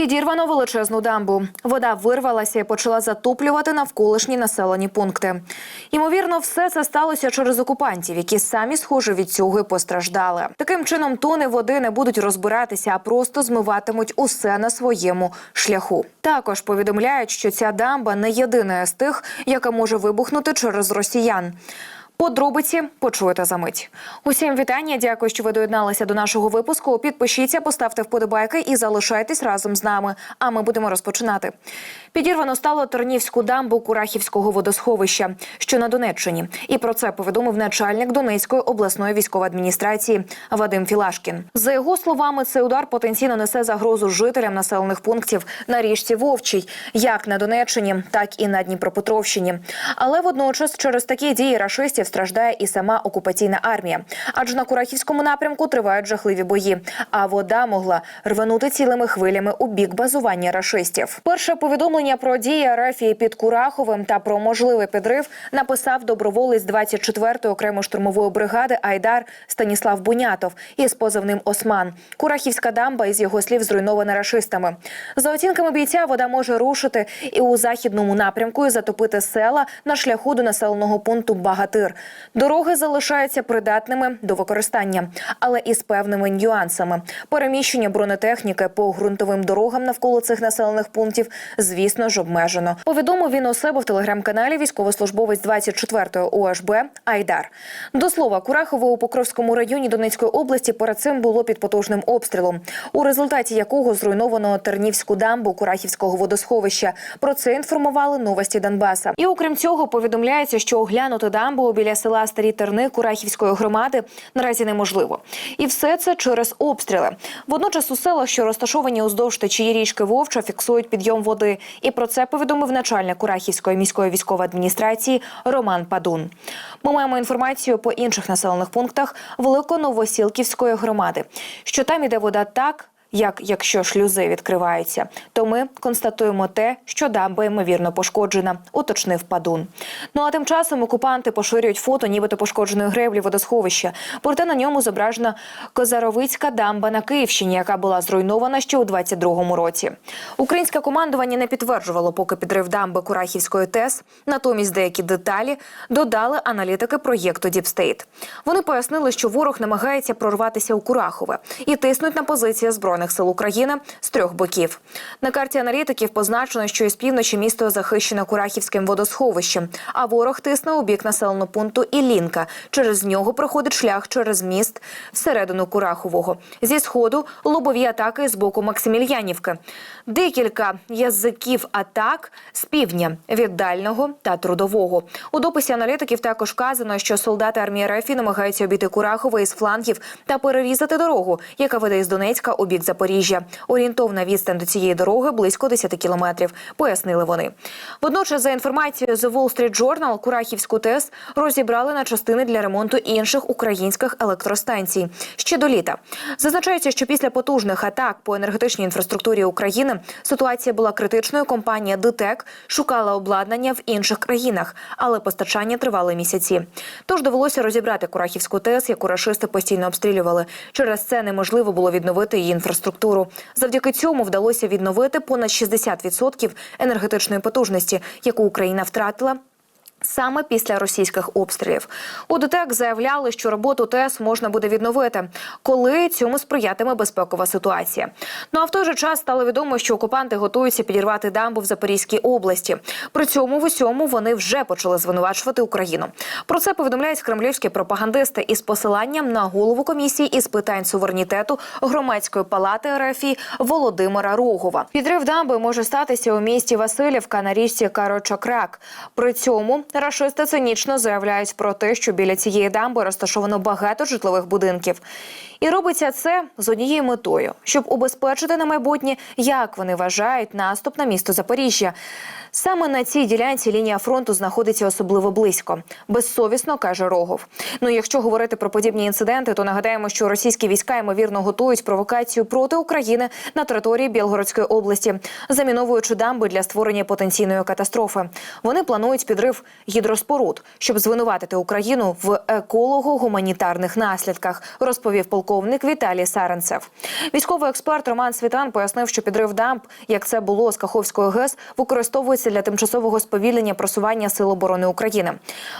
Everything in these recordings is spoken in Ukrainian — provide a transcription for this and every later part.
Підірвано величезну дамбу. Вода вирвалася і почала затоплювати навколишні населені пункти. Ймовірно, все це сталося через окупантів, які самі схоже від цього постраждали. Таким чином, тони води не будуть розбиратися, а просто змиватимуть усе на своєму шляху. Також повідомляють, що ця дамба не єдина з тих, яка може вибухнути через росіян. Подробиці почуєте за мить. Усім вітання. Дякую, що ви доєдналися до нашого випуску. Підпишіться, поставте вподобайки і залишайтесь разом з нами. А ми будемо розпочинати. Підірвано стало Тернівську дамбу Курахівського водосховища, що на Донеччині. І про це повідомив начальник Донецької обласної військової адміністрації Вадим Філашкін. За його словами, цей удар потенційно несе загрозу жителям населених пунктів на річці Вовчій, як на Донеччині, так і на Дніпропетровщині. Але водночас через такі дії рашистів страждає і сама окупаційна армія. Адже на Курахівському напрямку тривають жахливі бої. А вода могла рванути цілими хвилями у бік базування рашистів. Перше повідомлення про дії Арафії під Кураховим та про можливий підрив написав доброволець 24-ї окремої штурмової бригади Айдар Станіслав Бунятов із позивним Осман. Курахівська дамба із його слів зруйнована рашистами. За оцінками бійця, вода може рушити і у західному напрямку і затопити села на шляху до населеного пункту Багатир. Дороги залишаються придатними до використання, але із певними нюансами. Переміщення бронетехніки по ґрунтовим дорогам навколо цих населених пунктів, звісно ж, обмежено. Повідомив він у себе в телеграм-каналі військовослужбовець 24-ї ОШБ Айдар. До слова, Курахове у Покровському районі Донецької області перед цим було під потужним обстрілом, у результаті якого зруйновано Тернівську дамбу Курахівського водосховища. Про це інформували новості Донбаса. І окрім цього, повідомляється, що оглянути дамбу біля села Старі Терни Курахівської громади наразі неможливо. І все це через обстріли. Водночас у селах, що розташовані уздовж течії річки Вовча, фіксують підйом води. І про це повідомив начальник Курахівської міської військової адміністрації Роман Падун. Ми маємо інформацію по інших населених пунктах Великоновосілківської громади, що там іде вода так. Як якщо шлюзи відкриваються, то ми констатуємо те, що дамба ймовірно пошкоджена, уточнив падун. Ну а тим часом окупанти поширюють фото, нібито пошкодженої греблі водосховища. Проте на ньому зображена Козаровицька дамба на Київщині, яка була зруйнована ще у 22-му році. Українське командування не підтверджувало поки підрив дамби Курахівської ТЕС. Натомість деякі деталі додали аналітики проєкту Діпстейт. Вони пояснили, що ворог намагається прорватися у Курахове і тиснуть на позиції збройних сил України з трьох боків. На карті аналітиків позначено, що із півночі місто захищено Курахівським водосховищем, а ворог тисне у бік населеного пункту Іллінка. Через нього проходить шлях через міст всередину Курахового. Зі сходу лобові атаки з боку Максимільянівки. Декілька язиків атак з півдня від дальнього та трудового. У дописі аналітиків також вказано, що солдати армії РФ намагаються обійти Курахове із флангів та перерізати дорогу, яка веде із Донецька у бік Запоріжжя. Орієнтовна відстань до цієї дороги близько 10 кілометрів, пояснили вони. Водночас, за інформацією The Wall Street Journal, Курахівську ТЕС розібрали на частини для ремонту інших українських електростанцій ще до літа. Зазначається, що після потужних атак по енергетичній інфраструктурі України ситуація була критичною. Компанія ДТЕК шукала обладнання в інших країнах, але постачання тривали місяці. Тож довелося розібрати Курахівську ТЕС, яку рашисти постійно обстрілювали. Через це неможливо було відновити її інфраструктуру. Завдяки цьому вдалося відновити понад 60% енергетичної потужності, яку Україна втратила. Саме після російських обстрілів у ДТЕК заявляли, що роботу ТЕС можна буде відновити, коли цьому сприятиме безпекова ситуація. Ну а в той же час стало відомо, що окупанти готуються підірвати дамбу в Запорізькій області. При цьому в усьому вони вже почали звинувачувати Україну. Про це повідомляють кремлівські пропагандисти із посиланням на голову комісії із питань суверенітету громадської палати РФІ Володимира Рогова. Підрив дамби може статися у місті Васильівка на річці Карочакрак. При цьому Рашисти цинічно заявляють про те, що біля цієї дамби розташовано багато житлових будинків. І робиться це з однією метою, щоб убезпечити на майбутнє, як вони вважають, наступ на місто Запоріжжя. Саме на цій ділянці лінія фронту знаходиться особливо близько. Безсовісно каже Рогов. Ну, якщо говорити про подібні інциденти, то нагадаємо, що російські війська ймовірно готують провокацію проти України на території Білгородської області, заміновуючи дамби для створення потенційної катастрофи. Вони планують підрив гідроспоруд, щоб звинуватити Україну в еколого-гуманітарних наслідках, розповів полковник Віталій Саренцев. Військовий експерт Роман Світан пояснив, що підрив дамб, як це було з Каховської ГЕС, використовується для тимчасового сповільнення просування сил оборони України.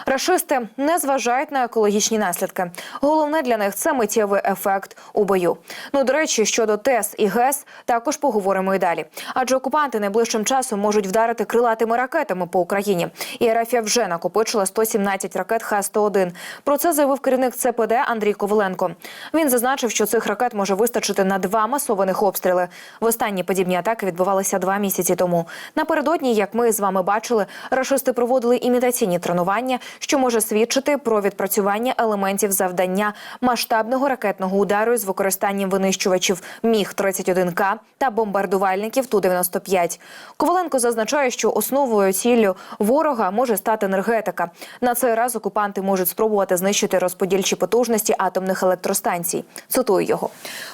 Рашисти не зважають на екологічні наслідки. Головне для них це миттєвий ефект у бою. Ну до речі, щодо ТЕС і ГЕС також поговоримо і далі. Адже окупанти найближчим часом можуть вдарити крилатими ракетами по Україні. І РФ вже накопичила 117 ракет Х-101. Про це заявив керівник ЦПД Андрій Коваленко. Він зазначив, що цих ракет може вистачити на два масованих обстріли. Востанні подібні атаки відбувалися два місяці тому. Напередодні, як ми з вами бачили, рашисти проводили імітаційні тренування, що може свідчити про відпрацювання елементів завдання масштабного ракетного удару з використанням винищувачів Міг 31 к та бомбардувальників Ту 95 Коваленко зазначає, що основою ціллю ворога може стати енергетика. На цей раз окупанти можуть спробувати знищити розподільчі потужності атомних електростанцій. Цитую його.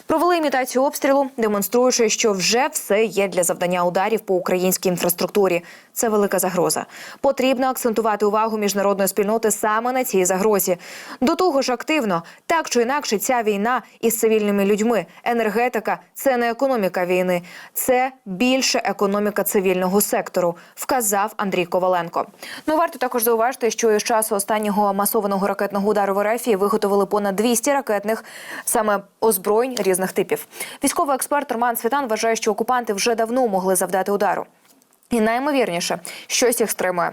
Провели імітацію обстрілу, демонструючи, що вже все є для завдання ударів по українській інфраструктурі. Це велика загроза. Потрібно акцентувати увагу міжнародної спільноти саме на цій загрозі. До того ж, активно так чи інакше, ця війна із цивільними людьми, енергетика це не економіка війни, це більше економіка цивільного сектору, вказав Андрій Коваленко. Ну варто також зауважити, що із часу останнього масованого ракетного удару в РФ виготовили понад 200 ракетних саме озброєнь різних типів. Військовий експерт Роман Світан вважає, що окупанти вже давно могли завдати удару. І найімовірніше, щось їх стримує.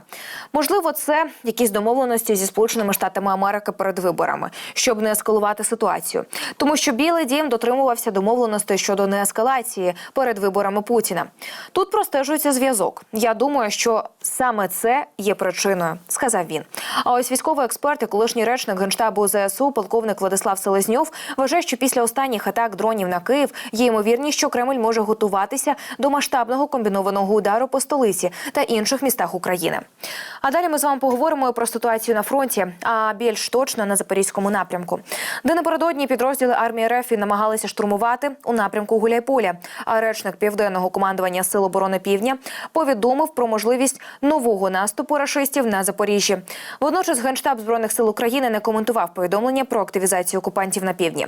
Можливо, це якісь домовленості зі сполученими штатами Америки перед виборами, щоб не ескалувати ситуацію. Тому що Білий Дім дотримувався домовленостей щодо неескалації перед виборами Путіна. Тут простежується зв'язок. Я думаю, що саме це є причиною, сказав він. А ось військовий експерт і колишній речник генштабу ЗСУ, полковник Владислав Селезньов, вважає, що після останніх атак дронів на Київ є ймовірність, що Кремль може готуватися до масштабного комбінованого удару по столиці та інших містах України. А далі ми з вами поговоримо про ситуацію на фронті, а більш точно на запорізькому напрямку, де напередодні підрозділи армії РФ намагалися штурмувати у напрямку Гуляйполя. А речник південного командування Сил оборони Півдня повідомив про можливість нового наступу рашистів на Запоріжжі. Водночас генштаб збройних сил України не коментував повідомлення про активізацію окупантів на півдні.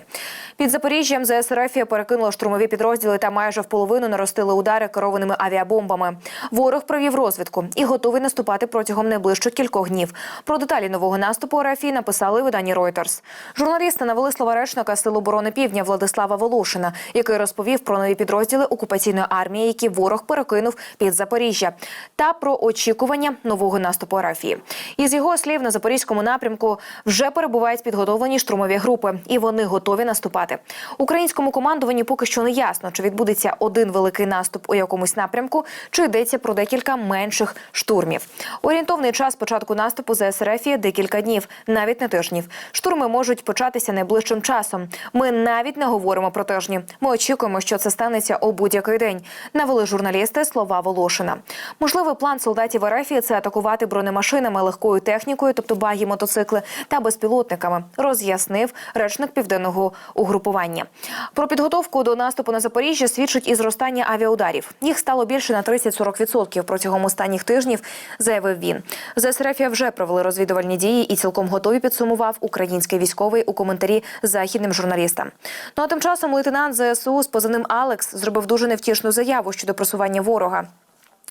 Під Запоріжжям ЗС РФ перекинуло штурмові підрозділи та майже в половину наростили удари керованими авіабомбами. Ворог провів розвідку і готовий наступати протягом найближчих кількох днів. Про деталі нового наступу РФ написали у виданні Reuters. Журналісти навели слова речника Сил оборони Півдня Владислава Волошина, який розповів про нові підрозділи окупаційної армії, які ворог перекинув під Запоріжжя, та про очікування нового наступу РФ. Із його слів на запорізькому напрямку вже перебувають підготовлені штурмові групи, і вони готові наступати. Українському командуванні поки що не ясно, чи відбудеться один великий наступ у якомусь напрямку, чи йдеться про декілька менших штурмів. Орієнтовний час початку наступу за СРФ є декілька днів, навіть не тижнів. Штурми можуть початися найближчим часом. Ми навіть не говоримо про тижні. Ми очікуємо, що це станеться у будь-який день. Навели журналісти слова Волошина. Можливий план солдатів РФ – це атакувати бронемашинами, легкою технікою, тобто багі, мотоцикли та безпілотниками, роз'яснив речник південного угрупування. Про підготовку до наступу на Запоріжжя свідчить і зростання авіаударів. Їх стало більше на 30-40% протягом останніх тижнів, заявив він. ЗСРФ вже провели розвідувальні дії і цілком готові підсумував український військовий у коментарі західним журналістам. Ну а тим часом лейтенант ЗСУ з позивним Алекс зробив дуже невтішну заяву щодо просування ворога.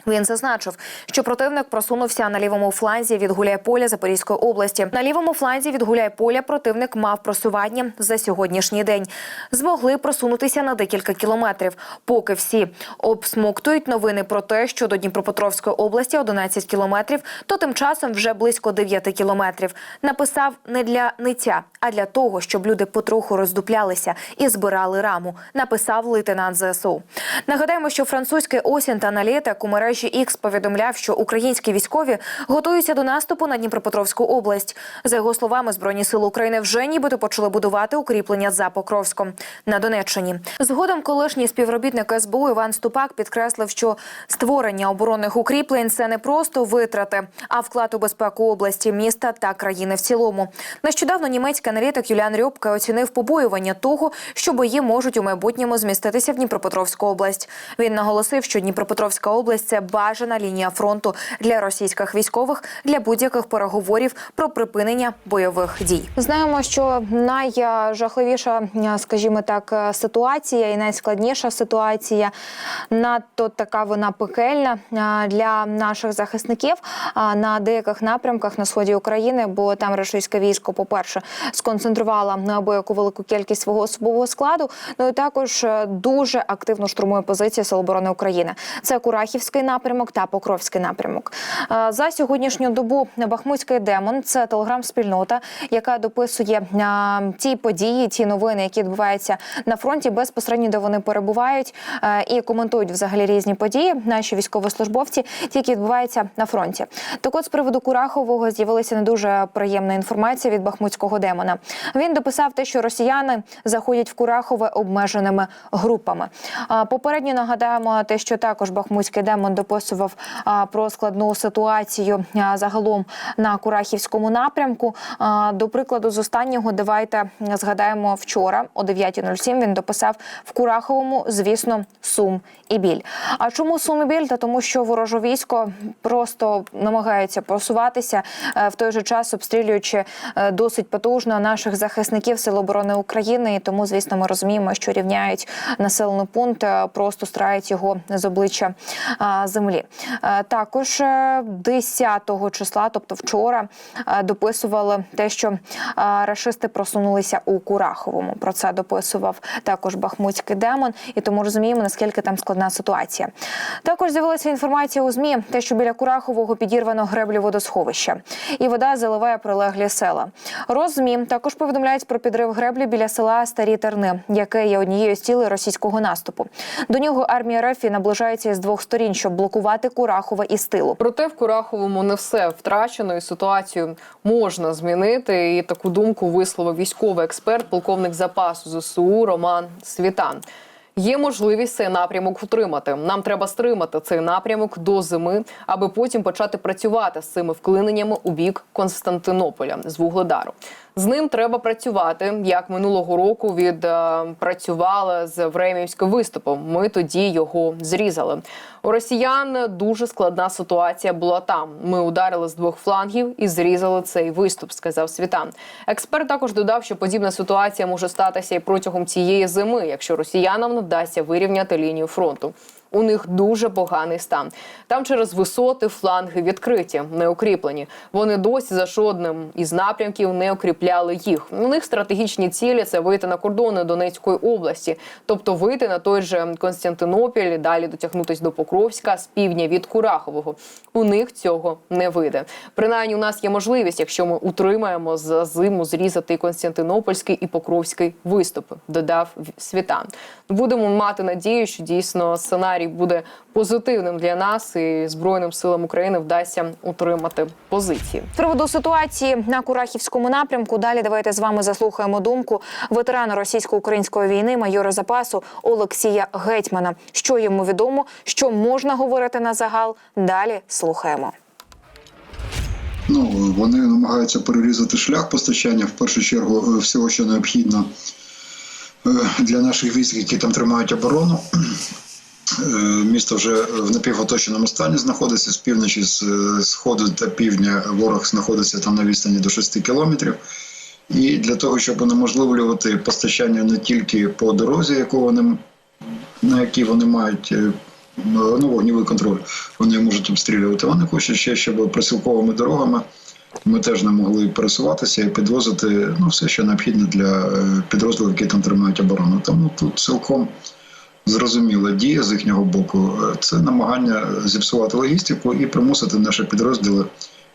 Він зазначив, що противник просунувся на лівому фланзі від Гуляйполя Запорізької області. На лівому фланзі від Гуляйполя противник мав просування за сьогоднішній день. Змогли просунутися на декілька кілометрів. Поки всі обсмоктують новини про те, що до Дніпропетровської області 11 кілометрів, то тим часом вже близько 9 кілометрів. Написав не для ниття, а для того, щоб люди потроху роздуплялися і збирали раму. Написав лейтенант ЗСУ. Нагадаємо, що французький осінь та аналітик у мережі X повідомляв, що українські військові готуються до наступу на Дніпропетровську область. За його словами, збройні сили України вже нібито почали будувати укріплення за Покровськом на Донеччині. Згодом колишній співробітник СБУ Іван Ступак підкреслив, що створення оборонних укріплень це не просто витрати, а вклад у безпеку області, міста та країни в цілому. Нещодавно німецький аналітик Юліан Рьопка оцінив побоювання того, що бої можуть у майбутньому зміститися в Дніпропетровську область. Він наголосив, що Дніпропетровська область це бажана лінія фронту для російських військових для будь-яких переговорів про припинення бойових дій. Знаємо, що найжахливіша, скажімо так, ситуація і найскладніша ситуація надто така вона пекельна для наших захисників на деяких напрямках на сході України, бо там російське військо, по перше, сконцентрувала неабияку велику кількість свого особового складу. Ну і також е, дуже активно штурмує позиції Сил оборони України. Це Курахівський напрямок та Покровський напрямок. Е, За сьогоднішню добу Бахмутський демон це телеграм-спільнота, яка дописує е, ті події, ті новини, які відбуваються на фронті, безпосередньо де вони перебувають і коментують взагалі різні події. Наші військовослужбовці, ті, які відбуваються на фронті. Так от з приводу Курахового з'явилася не дуже приємна інформація від бахмутського демона. Він дописав те, що росіяни заходять в Курахове обмеженими групами. Попередньо нагадаємо те, що також бахмутський демон дописував про складну ситуацію загалом на Курахівському напрямку. До прикладу, з останнього давайте згадаємо вчора о 9.07 Він дописав в Кураховому, звісно, сум і біль. А чому сум і біль? Та тому, що вороже військо просто намагається просуватися е, в той же час, обстрілюючи е, досить потужно наших захисників Сил оборони України. І тому, звісно, ми розуміємо, що рівняють населений пункт, е, просто страють його з обличчя землі. Е, Також е, 10 числа, тобто вчора, е, дописували те, що е, рашисти просунулися у Кураховому. Про це дописував також Бахмутський демон, і тому розуміємо, наскільки там складна ситуація. Також з'явилася інформація у змі, те, що біля Курахового підірвано греблі водосховища, і вода заливає прилеглі села. Розмі також повідомляють про підрив греблі біля села Старі Терни, яке є однією з цілей російського наступу. До нього армія РФ наближається із двох сторін, щоб блокувати Курахове із тилу. Проте в Кураховому не все втрачено, і ситуацію можна змінити. І таку думку висловив військовий експерт, полковник запасу ЗСУ Роман Світан. Є можливість цей напрямок утримати. Нам треба стримати цей напрямок до зими, аби потім почати працювати з цими вклиненнями у бік Константинополя з Вугледару. З ним треба працювати, як минулого року відпрацювали з Времівським виступом. Ми тоді його зрізали. У росіян дуже складна ситуація була там. Ми ударили з двох флангів і зрізали цей виступ, сказав Світан. Експерт також додав, що подібна ситуація може статися і протягом цієї зими, якщо росіянам вдасться вирівняти лінію фронту. У них дуже поганий стан. Там через висоти фланги відкриті, не укріплені. Вони досі за жодним із напрямків не укріпляли їх. У них стратегічні цілі це вийти на кордони Донецької області, тобто вийти на той же Константинопіль, далі дотягнутися до Покровська з півдня від Курахового. У них цього не вийде. Принаймні, у нас є можливість, якщо ми утримаємо за зиму зрізати Константинопольський і Покровський виступи. Додав Світан. Будемо мати надію, що дійсно сценарій буде позитивним для нас, і збройним силам України вдасться утримати позиції. З приводу ситуації на Курахівському напрямку. Далі давайте з вами заслухаємо думку ветерана російсько-української війни, майора запасу Олексія Гетьмана. Що йому відомо, що можна говорити на загал. Далі слухаємо. Ну, вони намагаються перерізати шлях постачання в першу чергу е, всього, що необхідно е, для наших військ, які там тримають оборону. Е, Місто вже в напівоточеному стані знаходиться з півночі, з е, сходу та півдня ворог знаходиться там на відстані до 6 кілометрів. І для того, щоб унеможливлювати постачання не тільки по дорозі, яку вони, на якій вони мають е, ну, вогнівий контроль, вони можуть обстрілювати. Вони хочуть ще, щоб присілковими дорогами ми теж не могли пересуватися і підвозити ну, все, що необхідно для підрозділів, які там тримають оборону. Тому тут цілком зрозуміла дія з їхнього боку. Е, Це намагання зіпсувати логістику і примусити наші підрозділи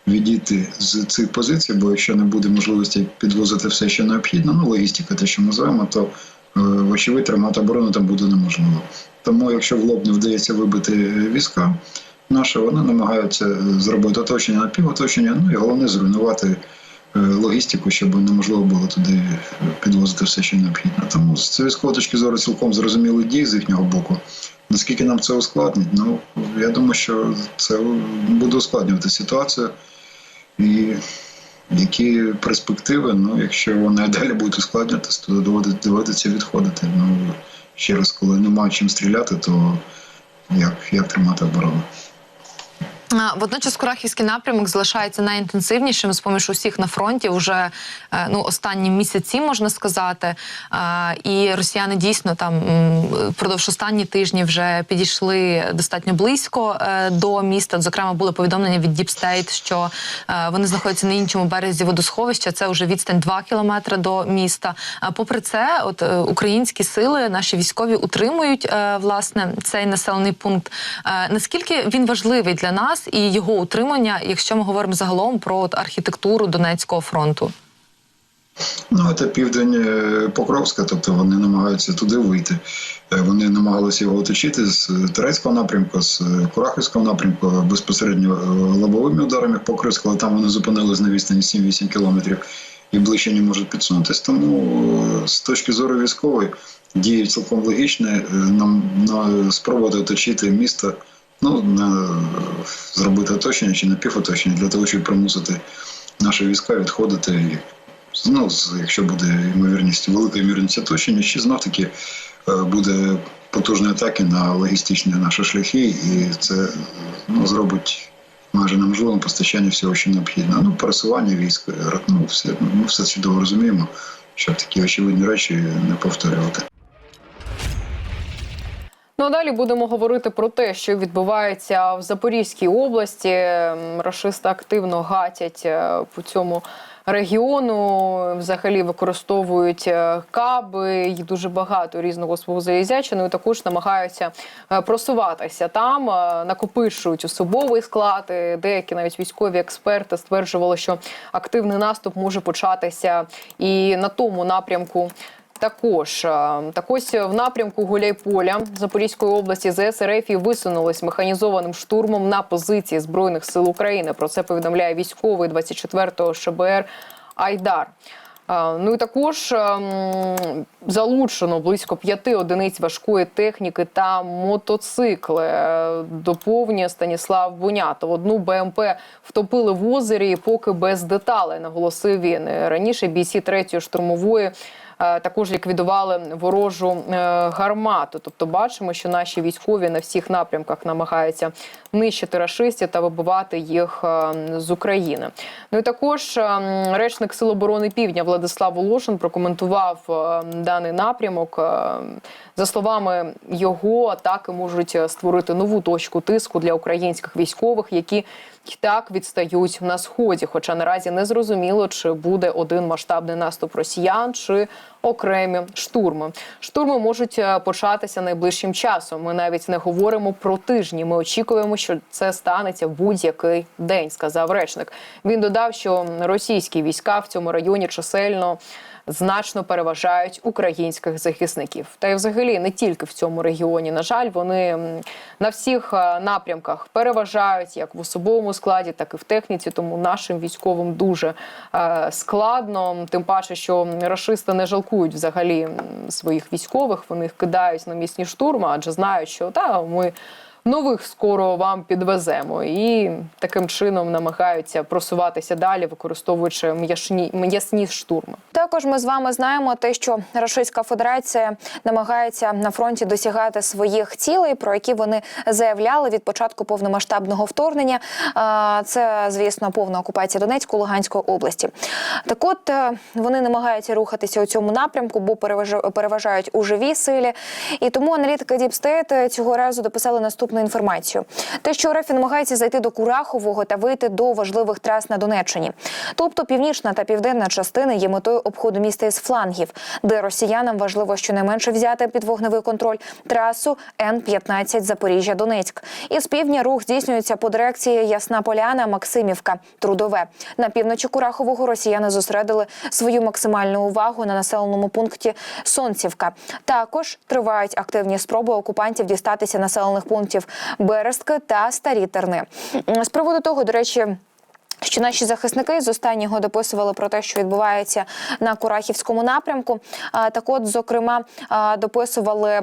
відійти з цих позицій, бо якщо не буде можливості підвозити все, що необхідно, ну логістика, те, що ми називаємо, то е, вочевидь тримати оборону там буде неможливо. Тому, якщо в лоб не вдається вибити е, війська наші, вони намагаються зробити оточення на півоточення, ну і головне зруйнувати логістику, щоб неможливо було туди підвозити все, що необхідно. Тому з військової точки зору цілком зрозуміли дії з їхнього боку. Наскільки нам це ускладнить? Ну я думаю, що це буде ускладнювати ситуацію. І які перспективи, ну якщо вони далі будуть ускладнюватися, то доводиться відходити. Ну ще раз, коли немає чим стріляти, то як, як тримати оборону? Водночас Курахівський напрямок залишається найінтенсивнішим з поміж усіх на фронті вже е, ну останні місяці, можна сказати. І росіяни дійсно там впродовж останні тижні вже підійшли достатньо близько е, до міста. Зокрема, були повідомлення від State, що е, вони знаходяться на іншому березі водосховища. Це вже відстань 2 кілометри до міста. Попри це, от українські сили, наші військові утримують власне цей населений пункт. Наскільки він важливий для нас і його утримання, якщо ми говоримо загалом про от, архітектуру Донецького фронту? Ну, це південь е, Покровська, тобто вони намагаються туди вийти. Е, Вони намагалися його оточити з е, Турецького напрямку, з Курахівського напрямку, безпосередньо лобовими ударами Покровська, але там вони зупинились на відстані 7-8 кілометрів і ближче не можуть підсунутися. Тому з точки зору військової діє цілком логічно е, нам спробувати оточити місто, ну зробити оточення чи напівоточення для того, щоб примусити наші війська відходити ну, якщо буде ймовірність, велика ймовірність оточення, ще знов таки е, буде потужні атаки на логістичні наші шляхи, і це ну, зробить майже неможливим постачання всього, що необхідно. Ну, пересування військ, е, ну, все, ми все чудово розуміємо, щоб такі очевидні речі не повторювати. Ну а далі будемо говорити про те, що відбувається в Запорізькій області. Рашисти активно гатять е, по цьому регіону. Взагалі використовують е, каби і дуже багато різного свого залізячину. І також намагаються е, просуватися там, накопичують особовий склад. Деякі навіть військові експерти стверджували, що активний наступ може початися і на тому напрямку. Також е, так ось в напрямку Гуляйполя Запорізької області ЗС РФ висунулись механізованим штурмом на позиції збройних сил України. Про це повідомляє військовий 24-го ШБР Айдар. Е, Ну і також ем, залучено близько п'яти одиниць важкої техніки та мотоцикли. Е, Доповнює Станіслав Бунятов. Одну БМП втопили в озері, поки без деталей, наголосив він. Раніше бійці третьої штурмової. Е, Також ліквідували ворожу е, гармату. Тобто, бачимо, що наші військові на всіх напрямках намагаються нищити рашистів та вибивати їх е, з України. Ну і також речник Сил оборони Півдня Владислав Волошин прокоментував даний напрямок. За словами його, атаки можуть е, створити нову точку тиску для українських військових, які й так відстають на сході. Хоча наразі не зрозуміло, чи буде один масштабний наступ росіян, чи окремі штурми. Штурми можуть е, початися найближчим часом. Ми навіть не говоримо про тижні. Ми очікуємо, що це станеться в будь-який день, сказав речник. Він додав, що російські війська в цьому районі чисельно. Значно переважають українських захисників, та й взагалі не тільки в цьому регіоні. На жаль, вони на всіх е, напрямках переважають як в особовому складі, так і в техніці. Тому нашим військовим дуже е, складно. Тим паче, що рашисти не жалкують взагалі своїх військових. Вони їх кидають на місні штурми, адже знають, що та ми. Нових скоро вам підвеземо, і таким чином намагаються просуватися далі, використовуючи м'ясні м'ясні штурми. Також ми з вами знаємо те, що Російська Федерація намагається на фронті досягати своїх цілей, про які вони заявляли від початку повномасштабного вторгнення. Це, звісно, повна окупація Донецької Луганської області. Так, от е, вони намагаються рухатися у цьому напрямку, бо переваж- переважають у живій силі. І тому аналітики Deep State цього разу дописали наступну інформацію: те, що РФ намагається зайти до Курахового та вийти до важливих трас на Донеччині, тобто північна та південна частини є метою обходу міста із флангів, де росіянам важливо щонайменше взяти під вогневий контроль трасу Н-15 Запоріжжя Донецьк. Із півдня рух здійснюється по дирекції Ясна Поляна, Максимівка, Трудове. На півночі Курахового росіяни зосередили свою максимальну увагу на населеному пункті Сонцівка. Також тривають активні спроби окупантів дістатися населених пунктів Берестки та Старі Терни. З приводу того, до речі. Що наші захисники з останнього дописували про те, що відбувається на Курахівському напрямку. Так, от, зокрема, дописували е,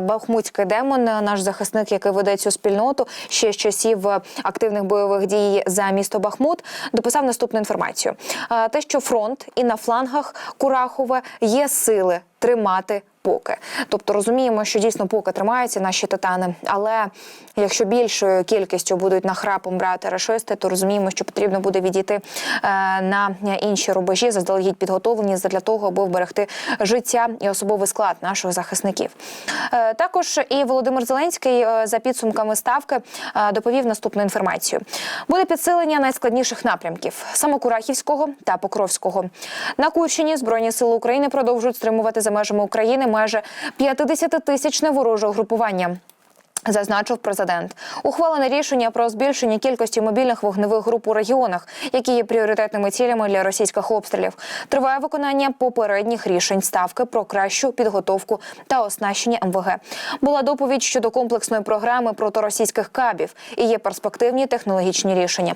Бахмутський демон, наш захисник, який веде цю спільноту ще з часів активних бойових дій за місто Бахмут, дописав наступну інформацію: те, що фронт і на флангах Курахове є сили тримати поки. Тобто розуміємо, що дійсно поки тримаються наші титани. Але якщо більшою кількістю будуть нахрапом брати рашисти, то розуміємо, що потрібно буде відійти е, на інші рубежі, заздалегідь підготовлені для того, аби вберегти життя і особовий склад наших захисників. Е, також і Володимир Зеленський е, за підсумками ставки доповів наступну інформацію: буде підсилення найскладніших напрямків Самокурахівського та Покровського. На Курщині збройні сили України продовжують стримувати за межами України майже 50-тисячне вороже угрупування. Зазначив президент, ухвалене рішення про збільшення кількості мобільних вогневих груп у регіонах, які є пріоритетними цілями для російських обстрілів. Триває виконання попередніх рішень ставки про кращу підготовку та оснащення МВГ. Була доповідь щодо комплексної програми проти російських кабів і є перспективні технологічні рішення.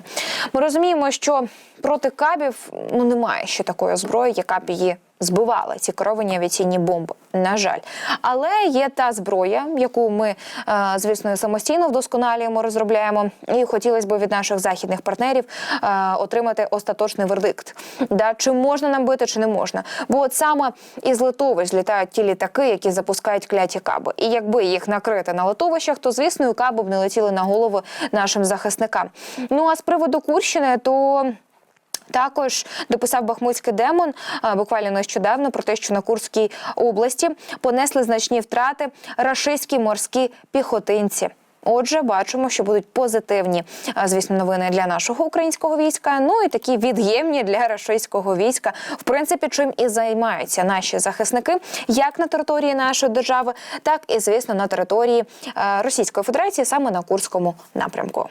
Ми розуміємо, що проти кабів ну немає ще такої зброї, яка б її збивала ці керовані авіаційні бомби. На жаль, але є та зброя, яку ми, е, звісно, самостійно вдосконалюємо, розробляємо, і хотілося б від наших західних партнерів е, отримати остаточний вердикт. Да, чи можна нам бити, чи не можна? Бо от саме із литовищ злітають ті літаки, які запускають кляті каби. І якби їх накрити на литовищах, то звісно і каби б не летіли на голову нашим захисникам. Ну а з приводу Курщини, то. Також дописав Бахмутський демон буквально нещодавно про те, що на Курській області понесли значні втрати рашистські морські піхотинці. Отже, бачимо, що будуть позитивні, звісно, новини для нашого українського війська. Ну і такі від'ємні для рашистського війська. В принципі, чим і займаються наші захисники, як на території нашої держави, так і звісно на території Російської Федерації, саме на Курському напрямку.